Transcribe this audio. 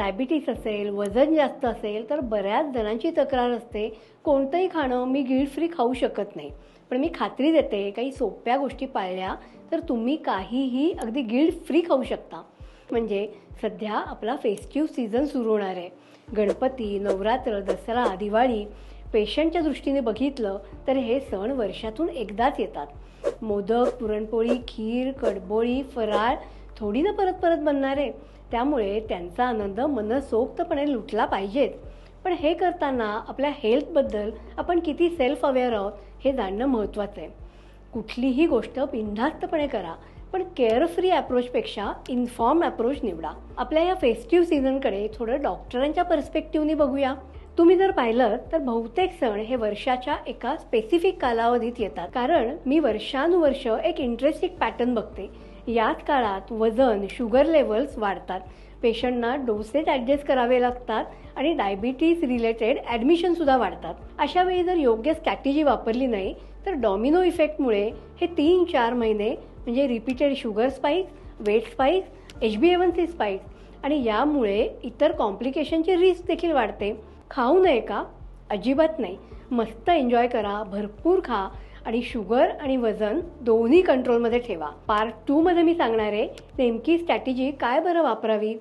Diabetes असेल वजन जास्त असेल तर बऱ्याच जणांची तक्रार असते. कोणतंही खाणं मी गिळ फ्री खाऊ शकत नाही. पण मी खात्री देते काही सोप्या गोष्टी पाळल्या तर तुम्ही काहीही अगदी गिळ फ्री खाऊ शकता. म्हणजे सध्या आपला फेस्टिव्ह सीझन सुरू होणार आहे. गणपती नवरात्र दसरा दिवाळी पेशंटच्या दृष्टीने बघितलं तर हे सण वर्षातून एकदाच येतात. मोदक पुरणपोळी खीर कडबोळी फराळ थोडी ना परत परत बनणार आहे. त्यामुळे त्यांचा आनंद मनसोक्तपणे लुटला पाहिजेत. पण हे करताना आपल्या हेल्थबद्दल आपण किती सेल्फ अवेअर आहोत हे जाणणं महत्त्वाचं आहे. कुठलीही गोष्ट बिनधास्तपणे करा पण केअरफ्री अप्रोचपेक्षा इन्फॉर्म अप्रोच निवडा. आपल्या या फेस्टिव्ह सीझनकडे थोडं डॉक्टरांच्या पर्स्पेक्टिव्हनी बघूया. तुम्ही जर पाहिलं तर बहुतेक सण हे वर्षाच्या एका स्पेसिफिक कालावधीत येतात. कारण मी वर्षानुवर्ष एक इंटरेस्टिंग पॅटर्न बघते. याच काळात वजन शुगर लेवल्स वाढतात. पेशंटना डोसेज ॲडजस्ट करावे लागतात आणि डायबिटीज रिलेटेड ॲडमिशनसुद्धा वाढतात. अशा वेळी जर योग्य स्ट्रॅटेजी वापरली नाही तर डॉमिनो इफेक्टमुळे हे तीन चार महिने म्हणजे repeated sugar spikes weight spikes H B A one C spikes आणि यामुळे इतर कॉम्प्लिकेशनची रिस्क देखील वाढते. खाऊ नये का? अजिबात नाही. मस्त एन्जॉय करा भरपूर खा. आणि शुगर आणि वजन दोन्ही कंट्रोलमध्ये ठेवा. पार्ट टूमध्ये मी सांगणार आहे नेमकी स्ट्रॅटेजी काय बरं वापरावी?